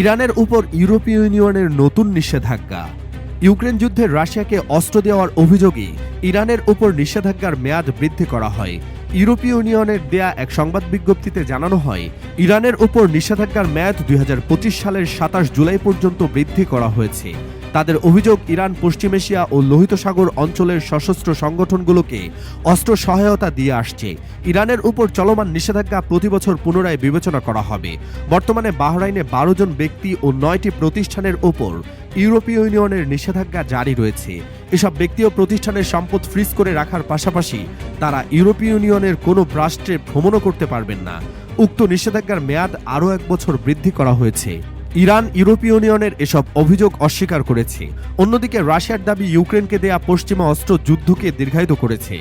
ইরানের উপর ইউরোপীয় ইউনিয়নের নতুন নিষেধাজ্ঞা। ইউক্রেন যুদ্ধে রাশিয়াকে অস্ত্র দেওয়ার অভিযোগে ইরানের উপর নিষেধাজ্ঞার মেয়াদ বৃদ্ধি করা হয়। ইউরোপীয় ইউনিয়নের দেয়া এক সংবাদ বিজ্ঞপ্তিতে জানানো হয়, ইরানের উপর নিষেধাজ্ঞার মেয়াদ দুই হাজার পঁচিশ সালের সাতাশ জুলাই পর্যন্ত বৃদ্ধি করা হয়েছে। তাদের অভিযোগ ইরান, পশ্চিম এশিয়া ও লোহিত সাগর অঞ্চলের সশস্ত্র সংগঠনগুলোকে অস্ত্র সহায়তা দিয়ে আসছে। ইরানের উপর চলমান নিষেধাজ্ঞা প্রতি বছর পুনরায় বিবেচনা করা হবে। বর্তমানে বাহরাইনে বারো জন ব্যক্তি ও নয়টি প্রতিষ্ঠানের ওপর ইউরোপীয় ইউনিয়নের নিষেধাজ্ঞা জারি রয়েছে। এসব ব্যক্তি ও প্রতিষ্ঠানের সম্পদ ফ্রিজ করে রাখার পাশাপাশি তারা ইউরোপীয় ইউনিয়নের কোনো রাষ্ট্রে ভ্রমণও করতে পারবেন না। উক্ত নিষেধাজ্ঞার মেয়াদ আরও এক বছর বৃদ্ধি করা হয়েছে। ইরান, ইউরোপীয় ইউনিয়নের এসব অভিযোগ অস্বীকার করেছে। অন্যদিকে রাশিয়ার দাবি ইউক্রেনকে দেয়া পশ্চিমা অস্ত্র যুদ্ধকে দীর্ঘায়িত করেছে।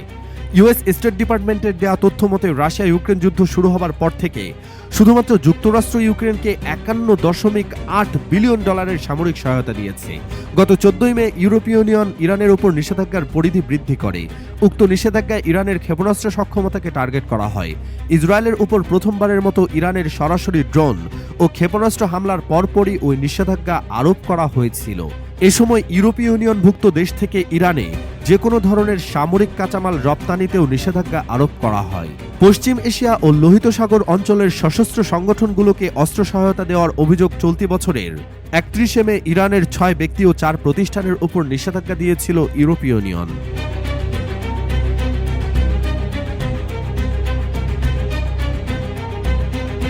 ইউএস স্টেট ডিপার্টমেন্টের দেয়া তথ্য মতে রাশিয়া ইউক্রেন যুদ্ধ শুরু হবার পর থেকে শুধুমাত্র যুক্তরাষ্ট্র ইউক্রেনকে একান্ন দশমিক আট বিলিয়ন ডলারের সামরিক সহায়তা দিয়েছে। গত চোদ্দই মে ইউরোপীয় ইউনিয়ন ইরানের উপর নিষেধাজ্ঞার পরিধি বৃদ্ধি করে। উক্ত নিষেধাজ্ঞায় ইরানের ক্ষেপণাস্ত্র সক্ষমতাকে টার্গেট করা হয়। ইসরায়েলের উপর প্রথমবারের মতো ইরানের সরাসরি ড্রোন ও ক্ষেপণাস্ত্র হামলার পরপরই ওই নিষেধাজ্ঞা আরোপ করা হয়েছিল। এ সময় ইউরোপীয় ইউনিয়নভুক্ত দেশ থেকে ইরানে যে কোনো ধরনের সামরিক কাঁচামাল রপ্তানিতেও নিষেধাজ্ঞা আরোপ করা হয়। পশ্চিম এশিয়া ও লোহিত সাগর অঞ্চলের সশস্ত্র সংগঠনগুলোকে অস্ত্র সহায়তা দেওয়ার অভিযোগ চলতি বছরের একত্রিশে মে ইরানের ছয় ব্যক্তি ও চার প্রতিষ্ঠানের উপর নিষেধাজ্ঞা দিয়েছিল ইউরোপীয় ইউনিয়ন।